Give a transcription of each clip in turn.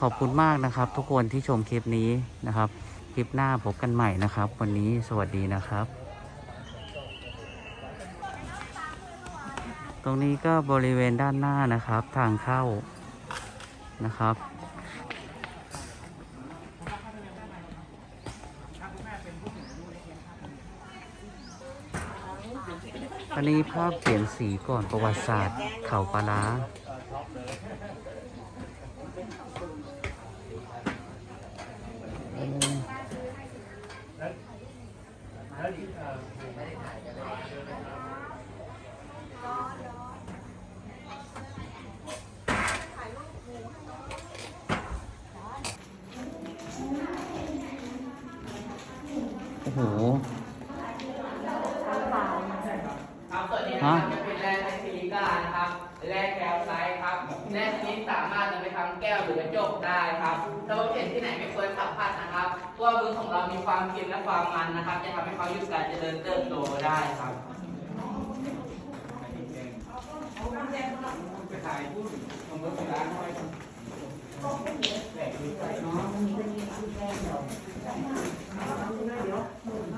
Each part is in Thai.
ขอบคุณมากนะครับ ทุกคนที่ชมคลิปนี้นะครับ คลิปหน้าพบกันใหม่นะครับ วันนี้สวัสดีนะครับ ตรงนี้ก็บริเวณด้านหน้านะครับ ทางเข้านะครับอันนี้ภาพเขียนสีก่อนประวัติศาสตร์ เขาปลาร้าอืมโอ้โห ครับส่วนนี้ ฮะนะครับจะเป็นแร่ไทซิลิก้านะครับแร่แคลไซต์ครับแร่ชนิดสามารถนำไปทำแก้วหรือกระจกได้ครับถ้าว่าเห็นที่ไหนไม่ควรสัมผัสนะครับตัวมือของเรามีความเค็มและความมันนะครับ จะทำให้เขาหยุดการเจริญเติบโตได้ครับ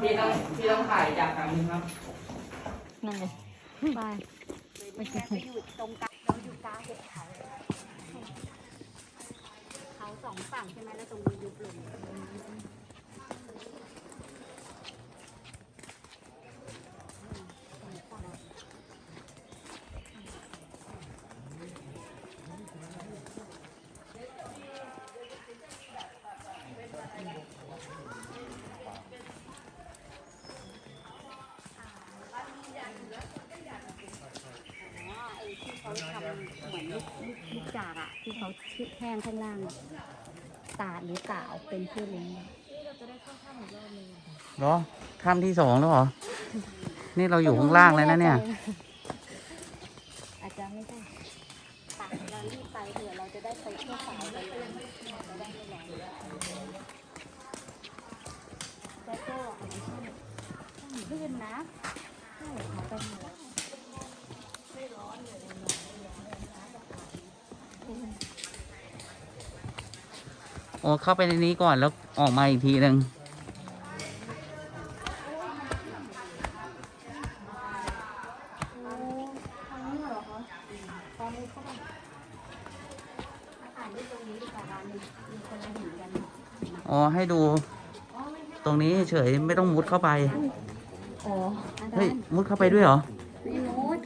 พี่ต้องพี่ต้องถ่ายจากทางนี้ครับนั่นเลย ไปไปอยู่ตรงกลางเราอยู่กลางหุบเขาเขาสองฝั่งใช่ไหมแล้วตรงนี้ยุบลง อ๋อไอ้ที่เขาทำเหมือนลูกลูกลูกจากอะ ที่เขาชิดแห้งข้างล่างอะตาดหรือกาวเป็นเพื่อนเลี้ยงเหรอถ้ำที่สองแล้วเหรอ นี่เราอยู่ข้างล่างแล้วนะเนี่ย อาจจะไม่ใช่ป่าเรารีบไปเผื่อเราจะได้ไปเที่ยวสายกันเลยจะได้ไม่ร้อนแต่ก็อันนี้ใช่ลื่นนะใช่เขาไปหมด โอ้เข้าไปในนี้ก่อนแล้วออกมาอีกทีหนึ่งทางนี้เหรอคะตอนนี้เข้าไปอ่านด้วยตรงนี้ดีกว่าร้านนี้มีคนละหินกันอ๋อให้ดู ตรงนี้เฉยไม่ต้องมุดเข้าไป อ๋ออาจาเฮ้ยรย์มุดเข้าไปด้วยเหรอ ไม่นูด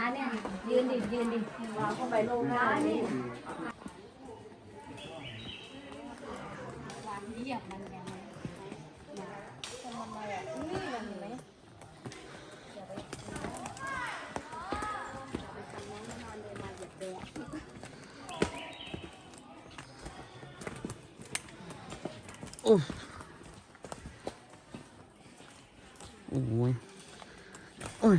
อันเนี้ยยืนดิยืนดิวางเข้าไปโลงหน้านี่วางเห ยียบมันยังไงเนี่ยทำมันมาอะนี่มันเห็นไหมอย่าไปอย่าไปทำน้องนอนเลยมาเหยียบเลยอะโอ้โอ้ยโอ้ย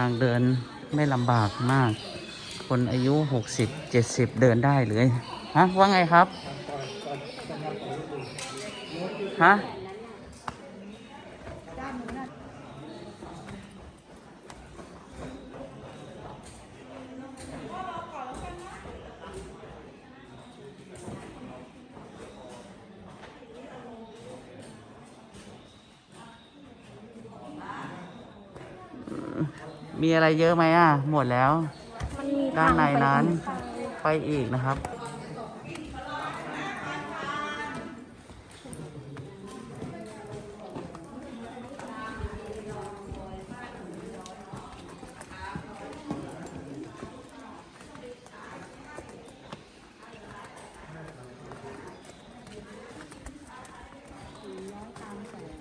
างเดินไม่ลำบากมาก คนอายุหกสิบเจ็ดสิบเดินได้เลย ฮะ ว่าไงครับ ฮะ มีอะไรเยอะไหมอะ หมดแล้ว มันมีด้านในนั้นทางไปอีกนะครับ ไปย้อนตามแสง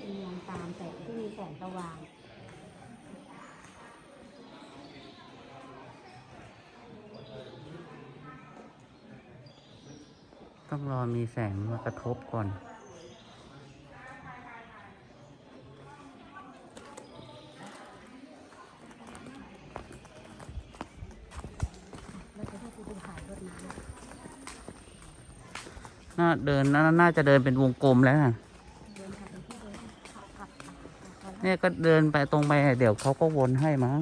เอียงตามแสงที่มีแสงสว่าง ต้องรอมีแสงมากระทบก่อนแล้วจะได้ไปดูถ่ายรถน้น่าเดินน่าน่าจะเดินเป็นวงกลมแล้วน่ะำเดินขับไปที่เดินขับขับขับขับเนี่ยก็เดินไปตรงไป เดี๋ยวเขาก็วนให้มั้ง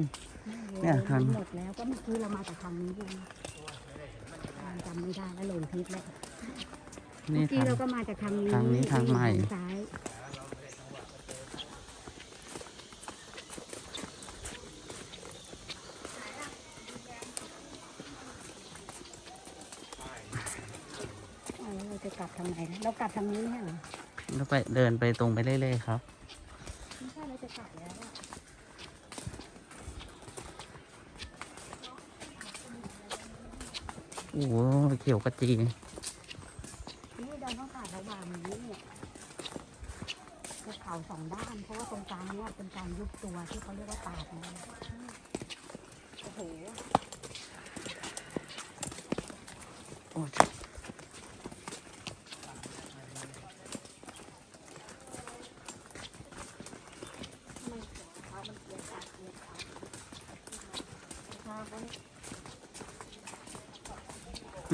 เนี่ยทางหมดแล้วก็เมื่อกี้เรามาจากทางนี้เองจำไม่ได้แล้วหลงทิศแล้ว นี่เมื่อกี้ทาง เราก็มาจากทางนี้ทางนี้ทางใหม่ทางซ้ายอ้าวแล้วเราจะกลับทางไหนนะเรากลับทางนี้ไม่ใช่เหรอแล้วไปเดินไปตรงไปเรื่อยๆครับ ไม่ใช่เราจะกลับแล้วอะโอ้โหเขียวกระจี นี่เดินต้องผ่านระหว่างนี้เนี่ยภูเขาสองด้าน เพราะว่าตรงกลางเนี่ยเป็นการยุบตัวที่เขาเรียกว่าปาดนี่โอ้โหโอ้ไม่เสีย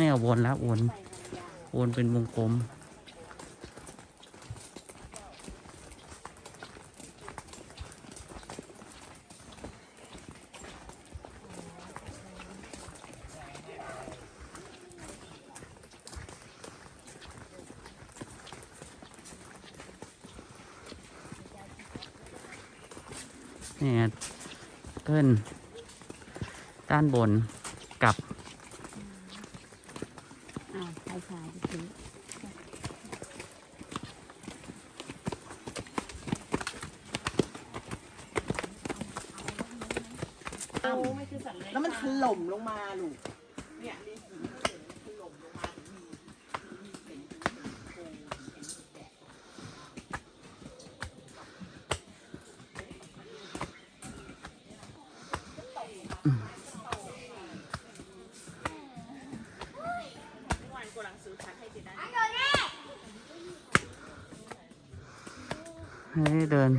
เขาวนแล้ววน วนเป็นวงกลม เนี่ยขึ้นด้านบนกับ อ้าวชายชายไปซื้อ แล้วมันถล่มลงมาลูก ให้เดิน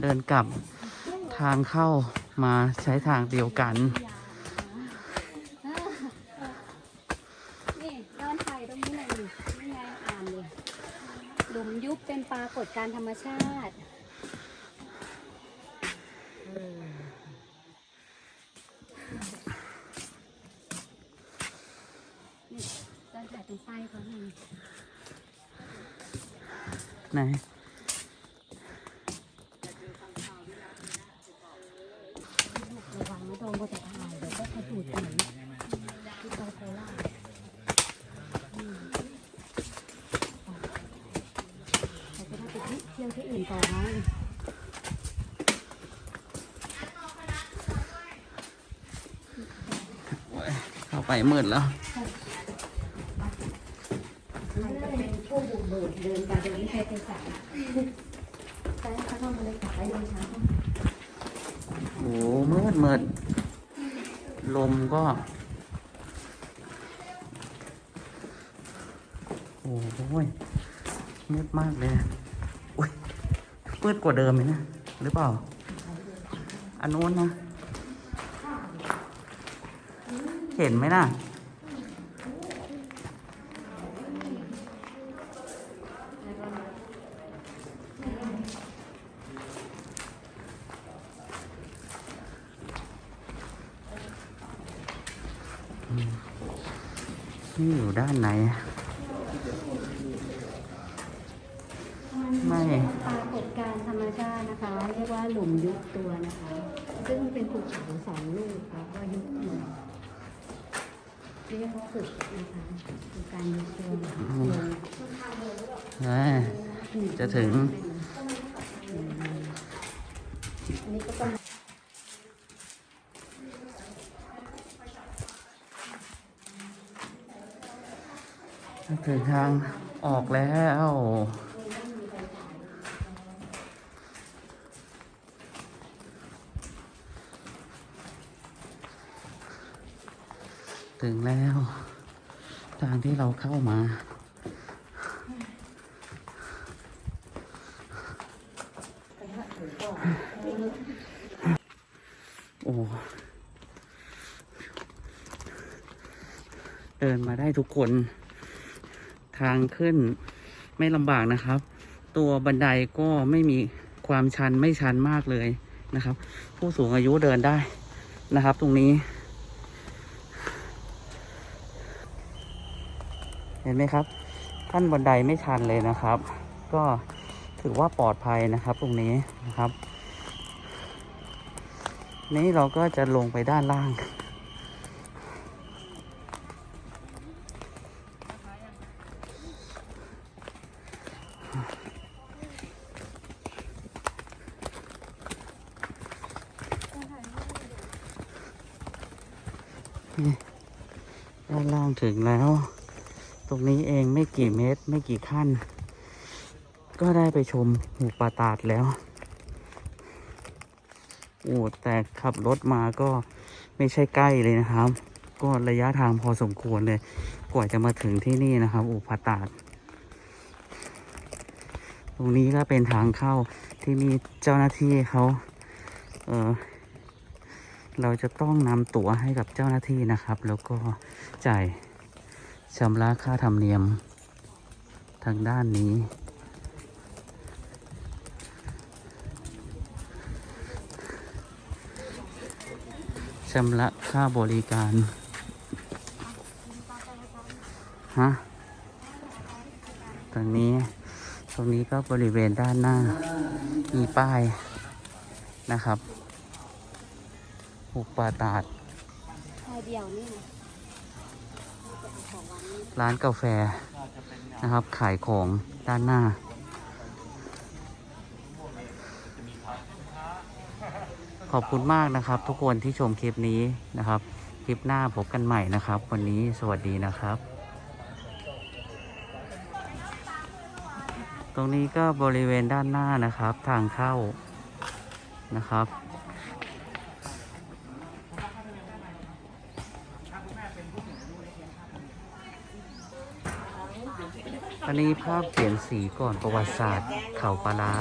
เดินกลับทางเข้ามาใช้ทางเดียวกัน นี่ย้อนไทยตรงนี้หน่อยดินี่ไงอ่านเลยหลุมยุบเป็นปรากฏการณ์ธรรมชาติ นี่ย้อนถ่ายตรงป้ายเขาหน่อย ไหน ระวังนะโดนก็จะถ่ายเดี๋ยวก็กระดูดหนีที่โคโคล่าอืมเราจะได้ไปเที่ยวที่อื่น ต่อไหมเข้าไปมืดแล้วใครจะเป็นผู้บุกเบิกเดินไปโดยไม่ใช่เป็นสายแต่เขาต้องมาเลยกลับไปโดยช้าโอ้มืดมืดลมก็ โอ้ยมืดมากเลย มืดกว่าเดิมไหมนะหรือเปล่า อันนู้นนะ เห็นไหมน่ะนี่อยู่ด้านไหน ไม่ ปรากฏการณ์ธรรมชาตินะคะ เรียกว่าหลุมยุบ ตัวนะคะ ซึ่งเป็นภูเขาสองลูกค่ะก็ยุบตัวเรียกว่าฝึกนะคะคือการยุบตัวลงเอ้ยจะถึง อันนี้ก็ต้องถึงทางออกแล้ว ถึงแล้ว ทางที่เราเข้ามา โอ้ เดินมาได้ทุกคน ทางขึ้นไม่ลำบากนะครับ ตัวบันไดก็ไม่มีความชันไม่ชันมากเลยนะครับ ผู้สูงอายุเดินได้นะครับ ตรงนี้ ห็นไหมครับขั้นบันไดไม่ชันเลยนะครับ ก็ถือว่าปลอดภัยนะครับ ตรงนี้นะครับ นี้เราก็จะลงไปด้านล่าง ด้านล่างถึงแล้ว ตรงนี้เองไม่กี่เมตร ไม่กี่ขั้น ก็ได้ไปชมหูป่าตาดแล้วโอ้แต่ขับรถมาก็ไม่ใช่ใกล้เลยนะครับ ก็ระยะทางพอสมควรเลย กว่าจะมาถึงที่นี่นะครับอุปตาดตรงนี้ก็เป็นทางเข้าที่มีเจ้าหน้าที่เขาเออเราจะต้องนำตั๋วให้กับเจ้าหน้าที่นะครับ แล้วก็จ่าย ชำระค่าธรรมเนียมทางด้านนี้ ชำระค่าบริการ ฮะ ตรงนี้ ตรงนี้ก็บริเวณด้านหน้า มีป้ายนะครับ หุบป่าตาดเดียวนี่ ร้านกาแฟนะครับ ขายของด้านหน้า ขอบคุณมากนะครับ ทุกคนที่ชมคลิปนี้นะครับ คลิปหน้าพบกันใหม่นะครับ วันนี้สวัสดีนะครับ ตรงนี้ก็บริเวณด้านหน้านะครับ ทางเข้านะครับ อันนี้ภาพเขียนสีก่อนประวัติศาสตร์ เขาปลาร้า